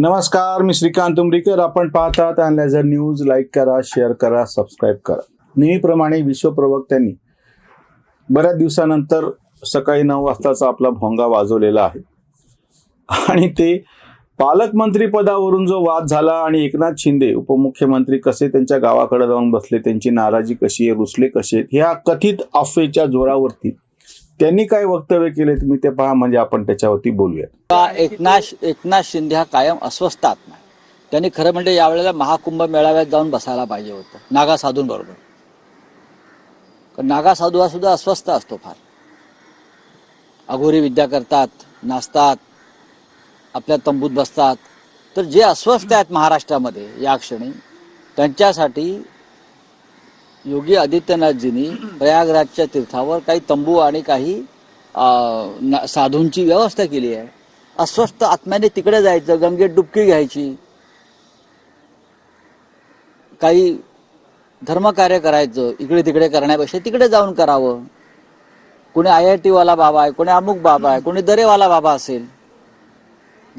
नमस्कार मी श्रीकांत उमरीकर. आपण पाहतात अनलायझर न्यूज लाईक करा शेअर करा सबस्क्राईब करा. नेहमीप्रमाणे विश्वप्रवक्त्यांनी बऱ्याच दिवसानंतर सकाळी नऊ वाजताचा आपला भोंगा वाजवलेला आहे. आणि ते पालकमंत्री पदावरून जो वाद झाला आणि एकनाथ शिंदे उपमुख्यमंत्री कसे त्यांच्या गावाकडे जाऊन बसले त्यांची नाराजी कशी आहे रुसले कसे आहेत ह्या कथित अफवेच्या जोरावरती त्यांनी काय वक्तव्य केले तुम्ही ते पहा म्हणजे आपण त्याच्यावरती बोलूया एकनाथ एकनाथ शिंदे हा कायम अस्वस्थ आत्मा आहे. त्यांनी खरं म्हणजे यावेळेला महाकुंभ मेळाव्यात जाऊन बसायला पाहिजे होतं नागा साधूंबरोबर कारण नागा साधू हा सुद्धा अस्वस्थ असतो फार. अघोरी विद्या करतात नाचतात आपल्या तंबूत बसतात. तर जे अस्वस्थ आहेत महाराष्ट्रामध्ये या क्षणी त्यांच्यासाठी योगी आदित्यनाथजींनी प्रयागराजच्या तीर्थावर काही तंबू आणि काही अं, साधूंची व्यवस्था केली आहे. अस्वस्थ आत्म्याने तिकडे जायचं गंगेत डुबकी घ्यायची. काही धर्मकार्य करायचं इकडे तिकडे करण्यापेक्षा तिकडे जाऊन करावं. कोणी आय आय टीवाला बाबा आहे कोणी अमुक बाबा आहे कोणी दरेवाला बाबा असेल.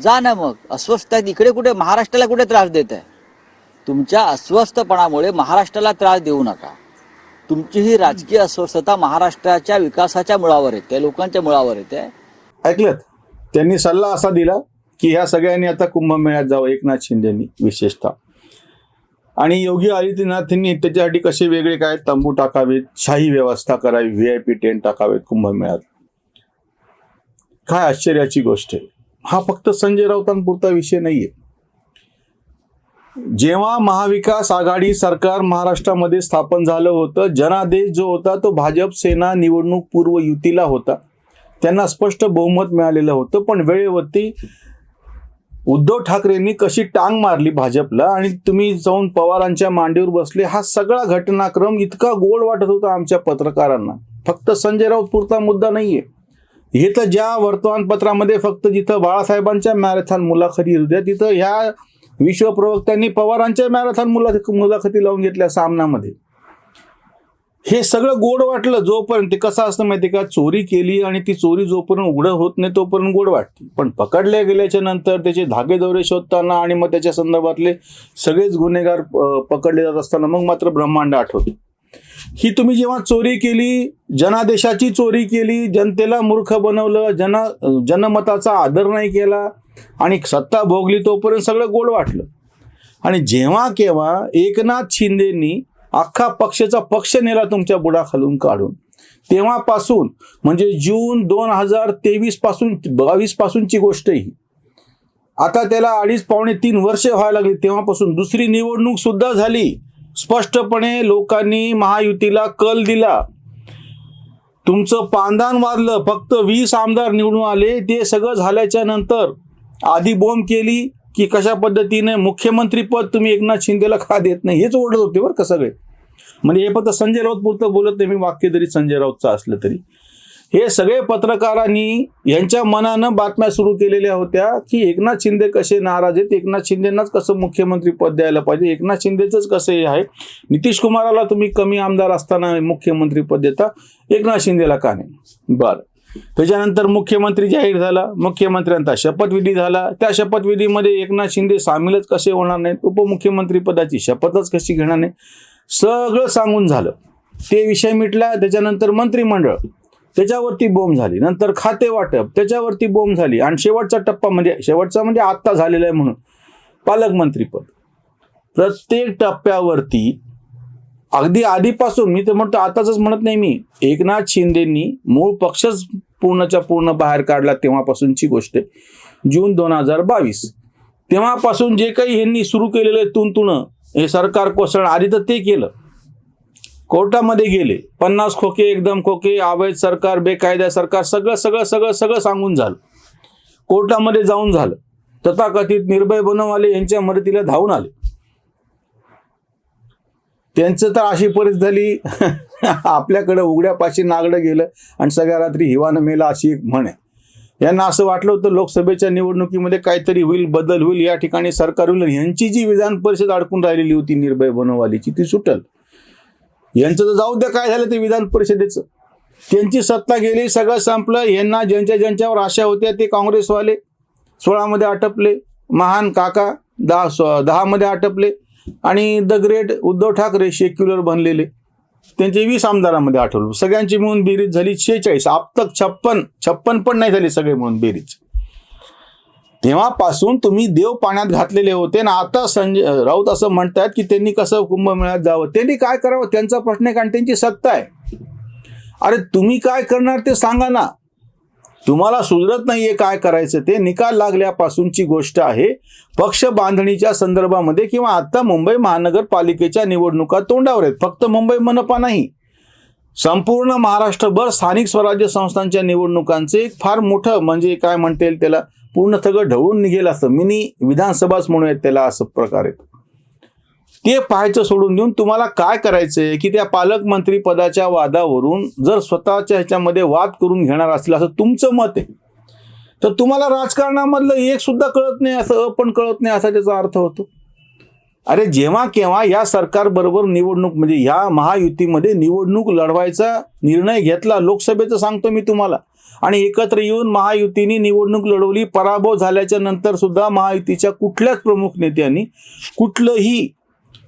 जा ना मग अस्वस्थ आहेत इकडे कुठे महाराष्ट्राला कुठे त्रास देत आहे? तुमच्या अस्वस्थपणामुळे महाराष्ट्राला त्रास देऊ नका. तुमची ही राजकीय अस्वस्थता महाराष्ट्राच्या विकासाच्या मुळावर येते लोकांच्या मुळावर येते. ऐकलं त्यांनी सल्ला असा दिला की ह्या सगळ्यांनी आता कुंभमेळ्यात जावं एकनाथ शिंदेनी विशेषतः. आणि योगी आदित्यनाथांनी त्याच्यासाठी कसे वेगळे काय? तंबू टाकावेत शाही व्यवस्था करावी व्ही आय पी टेंट टाकावेत कुंभमेळ्यात. काय आश्चर्याची गोष्ट आहे. हा फक्त संजय राऊतांपुरता विषय नाहीये. जेव्हा महाविकास आघाडी सरकार महाराष्ट्रामध्ये स्थापन झालं होतं जनादेश जो होता तो भाजप सेना निवडणूक पूर्व युतीला होता. त्यांना स्पष्ट बहुमत मिळालेलं होतं पण वेळेवरती उद्धव ठाकरेंनी कशी टांग मारली भाजपला आणि तुम्ही जाऊन पवारांच्या मांडीवर बसले हा सगळा घटनाक्रम इतका गोड वाटत होता आमच्या पत्रकारांना. फक्त संजय राऊत पुरता मुद्दा नाहीये. हे तर ज्या वर्तमानपत्रामध्ये फक्त जिथं बाळासाहेबांच्या मॅरेथॉन मुलाखती होत्या तिथं ह्या विश्वप्रवक्त्यांनी पवारांच्या मॅरेथॉन मुला मुलाखती लावून घेतल्या सामनामध्ये हे सगळं गोड वाटलं जोपर्यंत ते कसं असतं माहिती का? चोरी केली आणि ती चोरी जोपर्यंत उघडं होत नाही तोपर्यंत गोड वाटते. पण पकडल्या गेल्याच्यानंतर त्याचे धागेदोरे शोधताना आणि मग त्याच्या संदर्भातले सगळेच गुन्हेगार पकडले जात असताना मग मात्र ब्रह्मांड आठवते. ही तुम्ही जेव्हा चोरी केली जनादेशाची चोरी केली जनतेला मूर्ख बनवलं जन जनमताचा आदर नाही केला आणि सत्ता भोगली तोपर्यंत सगळं गोड वाटलं. आणि जेव्हा केव्हा एकनाथ शिंदेनी अख्खा पक्षाचा पक्ष नेला तुमच्या बुडाखालून काढून तेव्हापासून म्हणजे जून दोन हजार तेवीसपासून बावीस पासूनची गोष्ट ही आता त्याला अडीच पावणे तीन वर्ष व्हायला लागली तेव्हापासून दुसरी निवडणूक सुद्धा झाली. स्पष्टपणे लोकांनी महायुतीला कल दिला. तुमचं पांदान वाजलं फक्त वीस आमदार निवडून आले ते सगळं झाल्याच्यानंतर आधी बोंब केली की कशा पद्धतीने मुख्यमंत्री पद तुम्ही एकनाथ शिंदेला का देत नाही? हेच ओढत होते बरं का सगळे. म्हणजे हे फक्त संजय राऊत पुरतं बोलत नाही मी वाक्य जरी संजय राऊतचं असलं तरी. हे सगळे पत्रकारांनी यांच्या मनानं बातम्या सुरू केलेल्या होत्या की एकनाथ शिंदे कसे नाराज आहेत एकनाथ शिंदेनाच कसं मुख्यमंत्री पद द्यायला पाहिजे एकनाथ शिंदेचंच कसं हे आहे? नितीश कुमाराला तुम्ही कमी आमदार असताना मुख्यमंत्री पद देता एकनाथ शिंदेला का नाही? बरं. त्याच्यानंतर मुख्यमंत्री जाहीर झाला मुख्यमंत्र्यांचा शपथविधी झाला. त्या शपथविधीमध्ये एकनाथ शिंदे सामीलच कसे होणार नाहीत? उपमुख्यमंत्री पदाची शपथच कशी घेणार नाही सगळं सांगून झालं. ते विषय मिटला त्याच्यानंतर मंत्रिमंडळ. त्याच्यावरती बोंब झाली. नंतर खाते वाटप. त्याच्यावरती बोंब झाली. आणि शेवटचा टप्पा म्हणजे शेवटचा म्हणजे आत्ता झालेला आहे म्हणून पालकमंत्रीपद प्रत्येक टप्प्यावरती अगदी आधीपासून मी तर म्हणतो आताच म्हणत नाही मी. एकनाथ शिंदेनी मूळ पक्षच पूर्णच्या पूर्ण बाहेर काढला तेव्हापासूनची गोष्ट आहे. जून दोन हजार बावीस. तेव्हापासून जे काही यांनी सुरू केलेलं तुणतुणं हे सरकार कोसळणं आधी तर ते केलं. कोर्टामध्ये गेले. पन्नास खोके एकदम खोके अवैध सरकार बेकायदा सरकार सगळं सगळं सगळं सगळं सांगून झालं. कोर्टामध्ये जाऊन झालं. तथाकथित निर्भय बनववाले यांच्या मदतीला धावून आले. त्यांचं तर अशी परिस्थिती झाली. आपल्याकडं उघड्यापाशी नागडं गेलं आणि सगळ्या रात्री हिवानं मेला अशी एक म्हण आहे. यांना असं वाटलं होतं लोकसभेच्या निवडणुकीमध्ये काहीतरी होईल बदल होईल. या ठिकाणी सरकार होईल यांची जी विधान परिषद अडकून राहिलेली होती निर्भय बनववालीची ती सुटल. यांचं तर जाऊ द्या काय झालं ते विधान परिषदेचं? त्यांची सत्ता गेली सगळं संपलं. यांना ज्यांच्या ज्यांच्यावर आशा होत्या ते काँग्रेसवाले. सोळामध्ये आटपले. महान काका दहा दहामध्ये आटपले. आणि the great Uddhav Thackeray secular बनलेले. त्यांचे वीस आमदारामध्ये आठवलं सगळ्यांची मिळून बेरीज झाली शेहेचाळीस. आपतक छप्पन छप्पन पण नाही झाले सगळे म्हणून बेरीज. तेव्हापासून तुम्ही देव पाण्यात घातलेले होते ना आता संजय राऊत असं म्हणतात की त्यांनी कसं कुंभमेळ्यात जावं? त्यांनी काय करावं? त्यांचा प्रश्न आहे कारण त्यांची सत्ता आहे. अरे तुम्ही काय करणार ते सांगा ना. तुम्हाला सुधरत नाहीये काय करायचं ते निकाल लागल्यापासूनची गोष्ट आहे. पक्ष बांधणीच्या संदर्भामध्ये किंवा आत्ता मुंबई महानगरपालिकेच्या निवडणुका तोंडावर आहेत. फक्त मुंबई मनपा नाही. संपूर्ण महाराष्ट्रभर स्थानिक स्वराज्य संस्थांच्या निवडणुकांचे एक फार मोठं म्हणजे काय म्हणता येईल त्याला? पूर्ण सगळं ढवळून निघेल असं. मिनी विधानसभाच म्हणूयात त्याला असं प्रकारे. ते पाहायचं सोडून देऊन तुम्हाला काय करायचंय की त्या पालकमंत्री पदाच्या वादावरून जर स्वतःच्या ह्याच्यामध्ये वाद करून घेणार असतील असं तुमचं मत आहे तर तुम्हाला राजकारणामधलं एक सुद्धा कळत नाही असं अ पण कळत नाही असा त्याचा अर्थ होतो. अरे जेव्हा केव्हा या सरकारबरोबर निवडणूक म्हणजे ह्या महायुतीमध्ये निवडणूक लढवायचा निर्णय घेतला लोकसभेचं सांगतो मी तुम्हाला आणि एकत्र येऊन महायुतीने निवडणूक लढवली पराभव झाल्याच्यानंतर सुद्धा महायुतीच्या कुठल्याच प्रमुख नेत्यांनी कुठलंही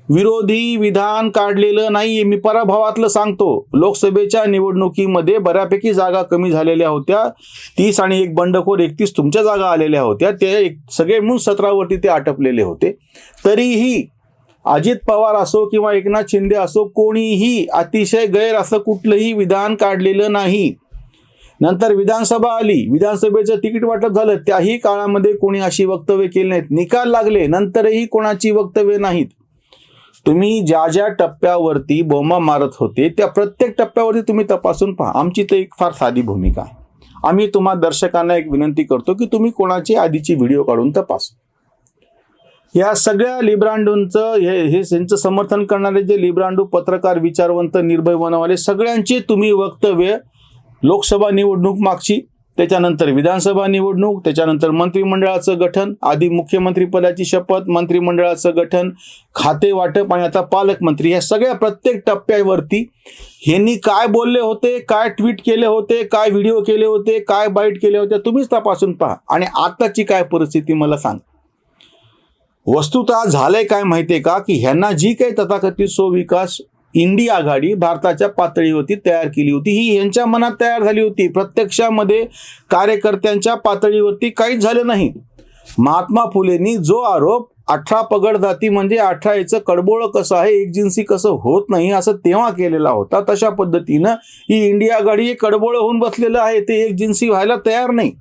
विरोधी विधान काढलेलं नाहीये. मी पराभवातलं सांगतो. लोकसभेच्या निवडणुकीमध्ये बऱ्यापैकी जागा कमी झालेल्या होत्या. तीस आणि एक बंडखोर एकतीस तुमच्या जागा आलेल्या होत्या. ते एक सगळे म्हणून सतरावरती ते आटपलेले होते. तरीही अजित पवार असो किंवा एकनाथ शिंदे असो कोणीही अतिशय गैर असं कुठलंही विधान काढलेलं नाही. नंतर विधानसभा आली. विधानसभेचं तिकीट वाटप झालं. त्याही काळामध्ये कोणी अशी वक्तव्य केली नाहीत. निकाल लागले. नंतरही कोणाची वक्तव्य नाहीत. तुम्ही ज्या ज्या टप्प्यावरती बोंबा मारत होते त्या प्रत्येक टप्प्यावरती तुम्ही तपासून पहा. आमची तर एक फार साधी भूमिका आहे. आम्ही तुम्हा दर्शकांना एक विनंती करतो की तुम्ही कोणाची आधीची व्हिडिओ काढून तपासू. या सगळ्या लिब्रांडूंचं हे हे यांचं समर्थन करणारे जे लिब्रांडू पत्रकार विचारवंत निर्भय बनवाले सगळ्यांचे तुम्ही वक्तव्य लोकसभा निवडणूक मागची त्याच्यानंतर विधानसभा निवडणूक त्याच्यानंतर मंत्रिमंडळाचं गठन आधी मुख्यमंत्री पदाची शपथ मंत्रिमंडळाचं गठन खाते वाटप आणि आता पालकमंत्री या सगळ्या प्रत्येक टप्प्यावरती ह्यांनी काय बोलले होते काय ट्विट केले होते काय व्हिडिओ केले होते काय बाईट केले होते तुम्हीच तपासून पहा. आणि आताची काय परिस्थिती मला सांग. वस्तुतः झालंय काय माहितीये का? की ह्यांना जी काही तथाकथित सोविकास इंडी आघाडी भारताच्या पातळीवरती तयार केली होती. ही यांच्या मनात तयार झाली होती. प्रत्यक्षामध्ये कार्यकर्त्यांच्या पातळीवरती काहीच झालं नाही. महात्मा फुलेंनी जो आरोप अठरा पगड जाती म्हणजे अठरा याचं कडबोळं कसं आहे एकजिन्सी कसं होत नाही असं तेव्हा केलेला होता तशा पद्धतीनं ही इंडिया आघाडी हे कडबोळं होऊन बसलेलं आहे ते एकजिन्सी व्हायला तयार नाही.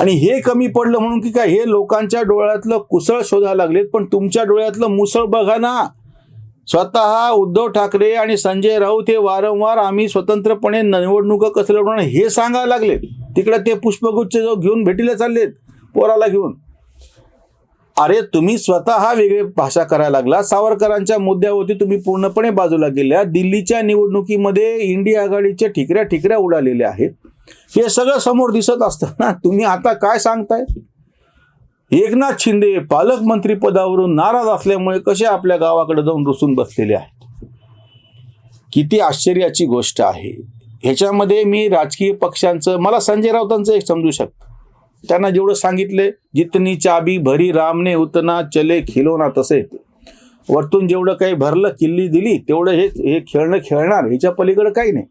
आणि हे कमी पडलं म्हणून की काय हे लोकांच्या डोळ्यातलं कुसळ शोधायला लागलेत पण तुमच्या डोळ्यातलं मुसळ बघा ना. स्वतः उद्धव ठाकरे आणि संजय राऊत हे वारंवार आम्ही स्वतंत्रपणे निवडणुका कसं लढवणार हे सांगायला लागले तिकडे ते पुष्पगुच्छ जो घेऊन भेटीला चाललेत पोराला घेऊन. अरे तुम्ही स्वतः वेगळी भाषा करायला लागला. सावरकरांच्या मुद्द्यावरती तुम्ही पूर्णपणे बाजूला गेल्या. दिल्लीच्या निवडणुकीमध्ये इंडिया आघाडीच्या ठिकऱ्या ठिकऱ्या उडालेल्या आहेत. हे सगळं समोर दिसत असतं ना तुम्ही आता काय सांगताय? एकनाथ शिंदे पालकमंत्री पदावरून नाराज असल्यामुळे कसे आपल्या गावाकडे जाऊन रुसून बसलेले आहेत? किती आश्चर्याची गोष्ट आहे. ह्याच्यामध्ये मी राजकीय पक्षांचं मला संजय राऊतांचं एक समजू शकतो. त्यांना जेवढं सांगितले जितनी चाबी भरी रामने उतना चले खिलोना तसे. वरतून जेवढं काही भरलं किल्ली दिली तेवढं हे हे खेळणं खेळणार ह्याच्या पलीकडे काही नाही.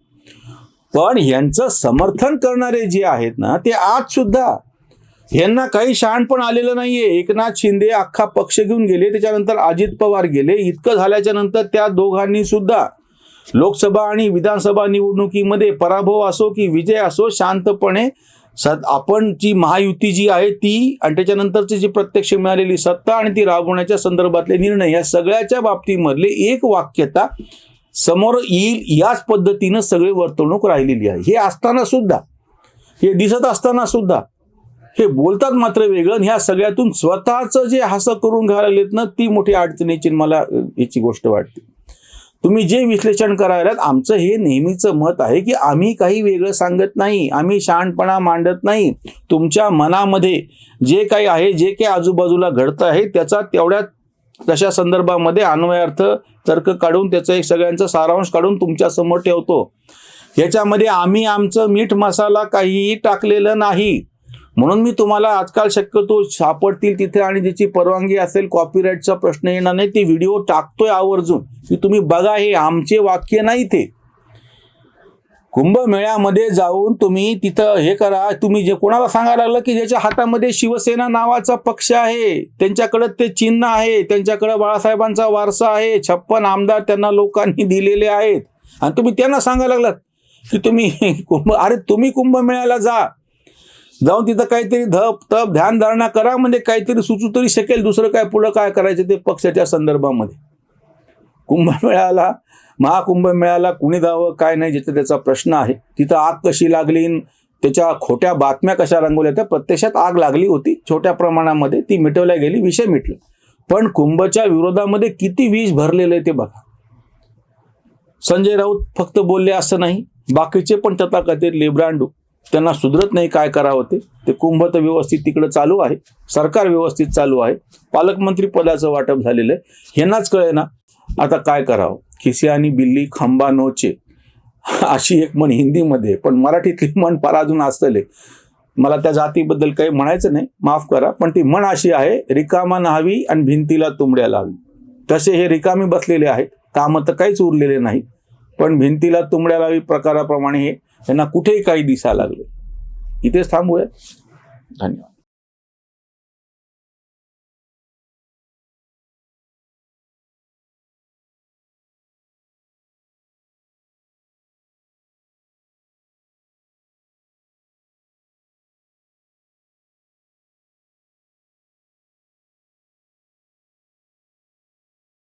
पण यांचं समर्थन करणारे जे आहेत ना ते आज सुद्धा यांना काही शहाणपण आलेलं नाहीये. एकनाथ शिंदे अख्खा पक्ष घेऊन गेले. त्याच्यानंतर अजित पवार गेले. इतकं झाल्याच्यानंतर त्या दोघांनी सुद्धा लोकसभा आणि विधानसभा निवडणुकीमध्ये पराभव असो की विजय असो शांतपणे सद आपण जी महायुती जी आहे ती आणि त्याच्यानंतरची जी प्रत्यक्ष मिळालेली सत्ता आणि ती राबवण्याच्या संदर्भातले निर्णय या सगळ्याच्या बाबतीमधले एक वाक्यता समोर येईल याच पद्धतीनं सगळी वर्तवणूक राहिलेली आहे. हे असताना सुद्धा हे दिसत असताना सुद्धा हे बोलतात मात्र वेगळं. ह्या सगळ्यातून स्वतःचं जे हसं करून घालायलेत ना ती मोठी अडचणीची मला याची गोष्ट वाटते. तुम्ही जे विश्लेषण करायला आमचं हे नेहमीचं मत आहे की आम्ही काही वेगळं सांगत नाही आम्ही शहाणपणा मांडत नाही. तुमच्या मनामध्ये जे काही आहे जे काही आजूबाजूला घडतं आहे त्याचा तेवढ्या तशा संदर्भामध्ये अन्वयार्थ तर्क काढून त्याचा एक सगळ्यांचा सारांश काढून तुमच्यासमोर ठेवतो. ह्याच्यामध्ये आम्ही आमचं मीठ मसाला काहीही टाकलेलं नाही. म्हणून मी तुम्हाला आजकाल शक्यतो सापडतील तिथे आणि ज्याची परवानगी असेल कॉपीराईटचा प्रश्न येणार नाही ते व्हिडिओ टाकतोय आवर्जून. की तुम्ही बघा हे आमचे वाक्य नाही ते. कुंभमेळ्यामध्ये जाऊन तुम्ही तिथं हे करा. तुम्ही जे कोणाला सांगायला लागलं की ज्याच्या हातामध्ये शिवसेना नावाचा पक्ष आहे त्यांच्याकडे ते चिन्ह आहे त्यांच्याकडे बाळासाहेबांचा वारसा आहे छप्पन आमदार त्यांना लोकांनी दिलेले आहेत. आणि तुम्ही त्यांना सांगायला लागलात की तुम्ही कुंभ अरे तुम्ही कुंभमेळ्याला जा. जाऊन तिथं काहीतरी धप तप ध्यान धारणा करा म्हणजे काहीतरी सुचू तरी शकेल दुसरं काय पुढं काय करायचं ते पक्षाच्या संदर्भामध्ये. कुंभमेळ्याला महाकुंभमेळ्याला कुणी जावं काय नाही ज्याचा त्याचा प्रश्न आहे. तिथं आग कशी लागली त्याच्या खोट्या बातम्या कशा रंगवल्या त्या प्रत्यक्षात आग लागली होती. छोट्या प्रमाणामध्ये ती मिटवल्या गेली विषय मिटला. पण कुंभच्या विरोधामध्ये किती विष भरलेलं आहे ते बघा. संजय राऊत फक्त बोलले असं नाही बाकीचे पण तथाकथित लिब्रांडू त्यांना सुधरत नाही काय करावं ते. ते कुंभ तर व्यवस्थित तिकडं चालू आहे. सरकार व्यवस्थित चालू आहे. पालकमंत्री पदाचं वाटप झालेलं आहे. ह्यांनाच कळेना. आता काय करावं? खिसे आणि बिल्ली खंबा नोचे. अशी एक म्हण हिंदीमध्ये पण मराठीतली म्हण फार अजून असतले मला त्या जातीबद्दल काही म्हणायचं नाही. माफ करा. पण ती म्हण अशी आहे रिकामा न्हावी आणि भिंतीला तुंबड्या लावी. तसे हे रिकामी बसलेले आहेत. कामं तर काहीच उरलेले नाही पण भिंतीला तुंबड्या लावी प्रकाराप्रमाणे हे यांना कुठेही काही दिसायला लागले. इथेच थांबूया. धन्यवाद.